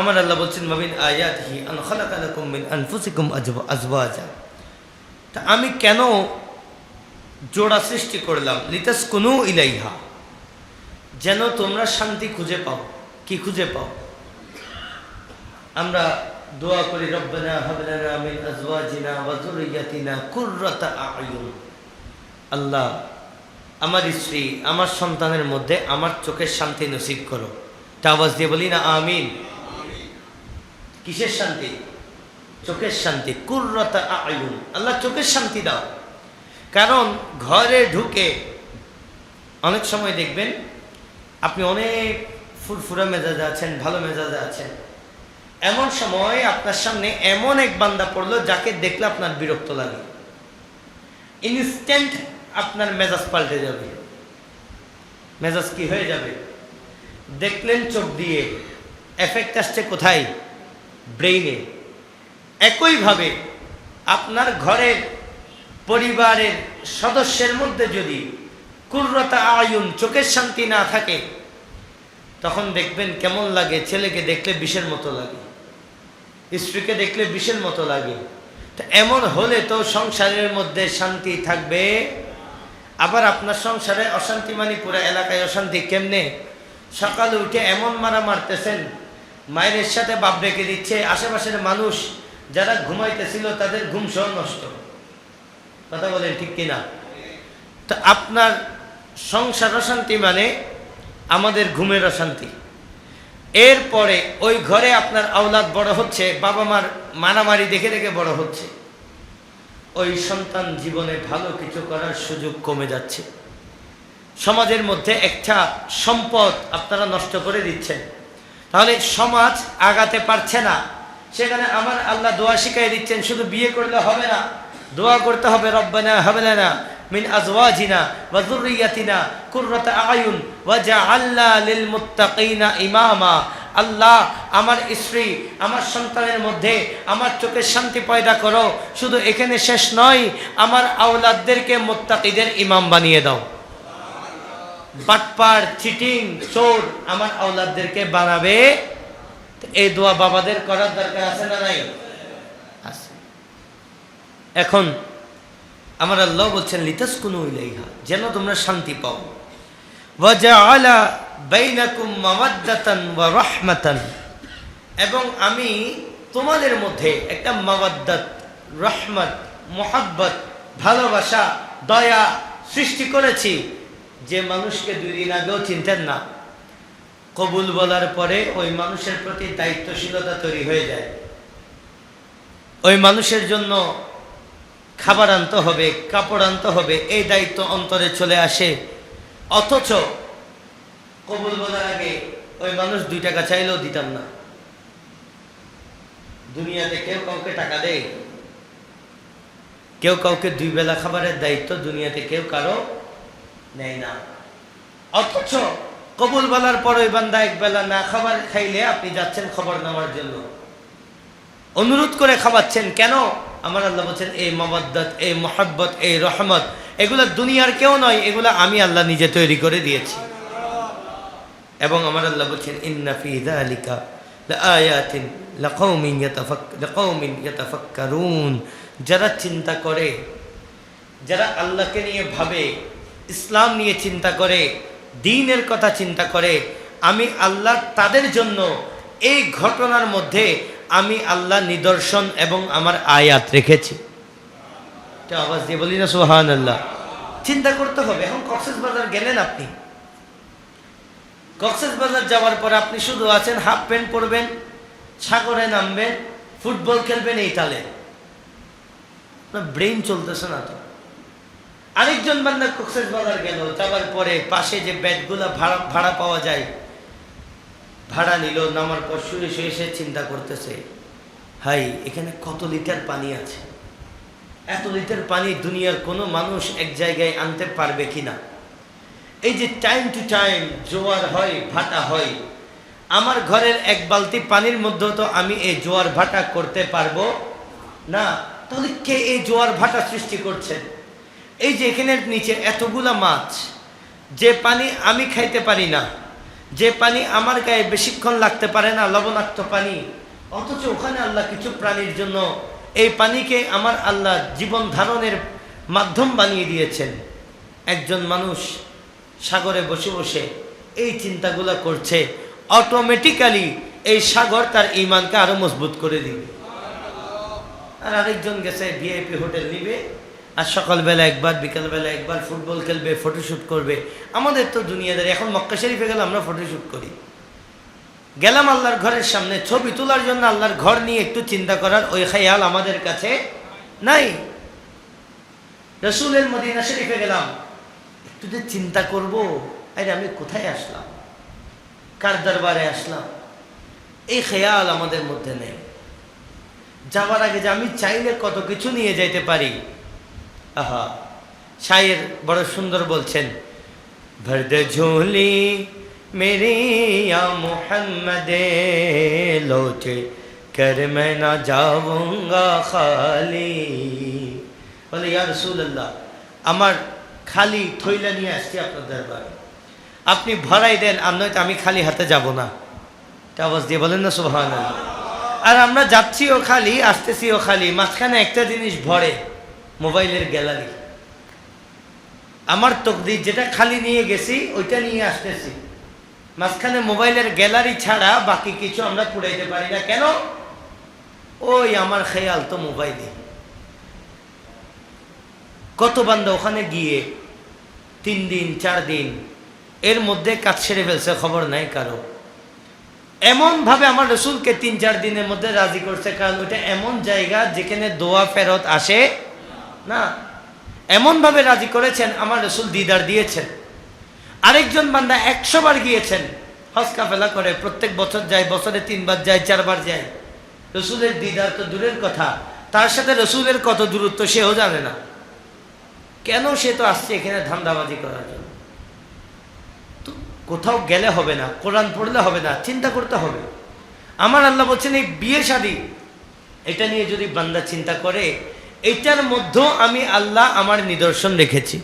আমার আল্লাহ বলছেন মাবিন আয়াতহি আন খালাকা মিন আনফুসিকুম আজওয়াজা। তা আমি কেন জোড়া সৃষ্টি করলাম? লিতাস কোনো ইলাইহা। যেন তোমরা শান্তি খুঁজে পাও। কি খুঁজে পাও? আমরা দোয়া করি, রব্বানা হাবলানা মিন আজওয়াজিনা ওয়া যুররিয়াতিনা কুররাতা আয়ুন। আল্লাহ, আমার স্ত্রী, আমার সন্তানের মধ্যে আমার চোখের শান্তি নসিব করো। তা আওয়াজ দিয়ে বলি না, আমিন। কিসের শান্তি? চোখের শান্তি। কুররতা আয়ুন। আল্লাহ চোখের শান্তি দাও। কারণ ঘরে ঢুকে অনেক সময় দেখবেন আপনি অনেক ফুরফুরা মেজাজে আছেন, ভালো মেজাজে আছেন। এমন সময় আপনার সামনে এমন এক বান্দা পড়ল যাকে দেখলে আপনার বিরক্ত লাগে। ইনস্ট্যান্ট আপনার মেজাজ পাল্টে যাবে। মেজাজ কি হয়ে যাবে? দেখলেন চোখ দিয়ে, এফেক্ট আসছে কোথায়? ব্রেইনে একইভাবে আপনার ঘরের পরিবারের সদস্যের মধ্যে যদি কুর্রতা আয়ুন, চোখের শান্তি না থাকে, তখন দেখবেন কেমন লাগে, ছেলেকে দেখলে বিষের মতো লাগে, স্ত্রীকে দেখলে বিষের মতো লাগে। তো এমন হলে তো সংসারের মধ্যে শান্তি থাকবে। আবার আপনার সংসারে অশান্তি মানে পুরো এলাকায় অশান্তি। কেমনে? সকালে উঠে এমন মারা মারতেছেন মায়ের সাথে বাপ রেখে দিচ্ছে, আশেপাশের মানুষ যারা ঘুমাইতেছিল তাদের ঘুম সহ নষ্ট। কথা বলেন ঠিক কিনা? তো আপনার সংসার অশান্তি মানে আমাদের ঘুমের অশান্তি। এরপরে ওই ঘরে আপনার আওলাদ বড় হচ্ছে, বাবা মার মারামারি দেখে দেখে বড় হচ্ছে। ওই সন্তান জীবনে ভালো কিছু করার সুযোগ কমে যাচ্ছে। সমাজের মধ্যে একটা সম্পদ আপনারা নষ্ট করে দিচ্ছেন। তাহলে সমাজ আগাতে পারছে না। সেখানে আমার আল্লাহ দোয়া শিখাই দিচ্ছেন, শুধু বিয়ে করলে হবে না, দোয়া করতে হবে, রব্বানা হবে না, মিন আজওয়াজিনা ওয়া যুররিয়াতিনা কুররাতা আয়ুন ওয়া জাআলনা লিল মুত্তাকিনা ইমামা। আল্লাহ, আমার স্ত্রী, আমার সন্তানের মধ্যে আমার চোখের শান্তি পয়দা করো, শুধু এখানে শেষ নয়, আমার আওলাদদেরকে মুত্তাকিদের ইমাম বানিয়ে দাও। বাটপার, চিটিং, চোর আমার আওলাদদেরকে বানাবে। এই দোয়া বাবাদের করার দরকার আছে না নাই? আছে। এখন আমার আল্লাহ বলছেন লিতাস কুনু ইলাইহা, যেন তোমরা শান্তি পাও। ওয়াজআলা বাইনাকুম মাওয়াদ্দাতান ওয়া রাহমাতান। এবং আমি তোমাদের মধ্যে একটা মাওয়াদ্দাত, রহমত, মোহাব্বত, ভালোবাসা, দয়া সৃষ্টি করেছি। যে মানুষকে দুই দিন আগেও চিনতেন না, কবুল বলার পরে ওই মানুষের প্রতি দায়িত্বশীলতা তৈরি হয়ে যায়। ওই মানুষের জন্য খাবার আনতে হবে, কাপড় আনতে হবে, এই দায়িত্ব অন্তরে চলে আসে। অথচ কবুল বলার আগে ওই মানুষ দুই টাকা চাইলেও দিতাম না। দুনিয়াতে কেউ কাউকে টাকা দেয়, কেউ কাউকে দুই বেলা খাবারের দায়িত্ব, দুনিয়াতে কেউ কারও নেয় না। অথচ কবুল বলার পর ওই বান্দা এক বেলা না খাবার খাইলে আপনি যাচ্ছেন খবর নেওয়ার জন্য। অনুরোধ করে খাওয়াচ্ছেন, কেন? আমার আল্লাহ বলছেন, এই মবাদ্দত এই মহাব্বত, এই রহমত, এগুলো দুনিয়ার কেউ নয়, এগুলো আমি আল্লাহ নিজে তৈরি করে দিয়েছি। এবং আমার আল্লাহ বলছেন ইন্নাফি দালিকা আয়াতিন লাকৌমিন ইয়াতাফাক লাকৌমিন ইয়াতাফাক্কারুন। যারা চিন্তা করে, যারা আল্লাহকে নিয়ে ভাবে ইসলাম নিয়ে চিন্তা করে, দিনের কথা চিন্তা করে, আমি আল্লাহ তাদের জন্য এই ঘটনার মধ্যে আমি আল্লাহ নিদর্শন এবং আমার আয়াত রেখেছি। আওয়াজ দিয়ে বলি না সোহান আল্লাহ চিন্তা করতে হবে, এখন কক্সেস বাজার গেলেন আপনি। কক্সেস বাজার যাওয়ার পর আপনি শুধু আছেন, হাফ প্যান্ট পরবেন, সাগরে নামবেন, ফুটবল খেলবেন এই তালে। ব্রেইন চলতেছে না তো। আরেকজন বান্দা কক্সেস বাজার গেল যাওয়ার পরে পাশে যে ব্যাটগুলো ভাড়া ভাড়া পাওয়া যায়, ভাড়া নিল, নামার পর শুয়ে শুয়ে সে চিন্তা করতেছে, হাই, এখানে কত লিটার পানি আছে? এত লিটার পানি দুনিয়ার কোনো মানুষ এক জায়গায় আনতে পারবে কিনা? এই যে টাইম টু টাইম জোয়ার হয়, ভাটা হয়, আমার ঘরের এক বালতি পানির মধ্যে তো আমি এই জোয়ার ভাটা করতে পারব? না, তাহলে কে এই জোয়ার ভাটা সৃষ্টি করছেন এই যে এখানের নিচে এতগুলা মাছ, যে পানি আমি খাইতে পারি না, যে পানি আমার গায়ে বেশিক্ষণ লাগতে পারে না, লবণাক্ত পানি, অথচ ওখানে আল্লাহ কিছু প্রাণীর জন্য এই পানিকে আমার আল্লাহ জীবন ধারণের মাধ্যম বানিয়ে দিয়েছেন। একজন মানুষ সাগরে বসে বসে এই চিন্তাগুলো করছে অটোমেটিক্যালি এই সাগর তার ইমানকে আরও মজবুত করে দিবে। আর আরেকজন গেছে ভিআইপি হোটেল নিবে আর সকালবেলা একবার, বিকালবেলা একবার, ফুটবল খেলবে ফটোশ্যুট করবে। আমাদের তো দুনিয়াদারি, এখন মক্কা শরীফে গেলে আমরা ফটোশ্যুট করি। গেলাম আল্লাহর ঘরের সামনে, ছবি তোলার জন্য আল্লাহর ঘর নিয়ে একটু চিন্তা করার ওই খেয়াল আমাদের কাছে নাই। রসুলের মদিনা শরীফে গেলাম, একটু যে চিন্তা করব, আরে আমি কোথায় আসলাম? কার দরবারে আসলাম? এই খেয়াল আমাদের মধ্যে নেই। যাওয়ার আগে যে আমি চাইলে কত কিছু নিয়ে যাইতে পারি। আহা, শায়ের বড় সুন্দর বলছেন, ভর্দ ঝোলি মেরে মোহাম্মদ, লোচে কর মে না যাবুঙ্গা খালি। বলে, ইয়া রসুল্লাহ আমার খালি থৈলা নিয়ে আসছি আপনার দরবারে। আপনি ভরাই দেন, আর নয়তো আমি খালি হাতে যাব না। টাওয়াজ দিয়ে বলেন না সুবাহ আর আমরা যাচ্ছিও খালি, আসতেছিও খালি, মাঝখানে একটা জিনিস ভরে। মোবাইলের গ্যালারি। আমার তকদির, যেটা খালি নিয়ে গেছি, ওইটা নিয়ে আসতেছি। মাঝখানে মোবাইলের গ্যালারি ছাড়া বাকি কিছু আমরা পুড়াইতে পারি না। কেন? ওই আমার খেয়াল তো মোবাইলে। কত বান্দা ওখানে গিয়ে তিন দিন, চার দিন এর মধ্যে কাজ সেরে ফেলছে, খবর নাই কারও। এমন ভাবে আমার রসুলকে তিন, চার দিনের মধ্যে রাজি করছে, কারণ ওইটা এমন জায়গা যেখানে দোয়া ফেরত আসে না। এমন ভাবে রাজি করেছেন, আমার রসুল দিদার দিয়েছেন। আরেকজন বান্দা একশো বার গিয়েছেন, হজ কাফেলা করে, প্রত্যেক বছর যায়, বছরে তিনবার যায়, চারবার যায়। রসুলের দিদার তো দূরের কথা, তার সাথে রসুলের কত দূরত্ব সেও জানে না। কেন সে তো আসছে এখানে ধান্দাবাজি করার জন্য? তো কোথাও গেলে হবে না, কোরআন পড়লে হবে না, চিন্তা করতে হবে। আমার আল্লাহ বলছেন, এই বিয়ে শাদী, এটা নিয়ে যদি বান্দা চিন্তা করে এটার মধ্যেও আমি আল্লাহ আমার নিদর্শন রেখেছি।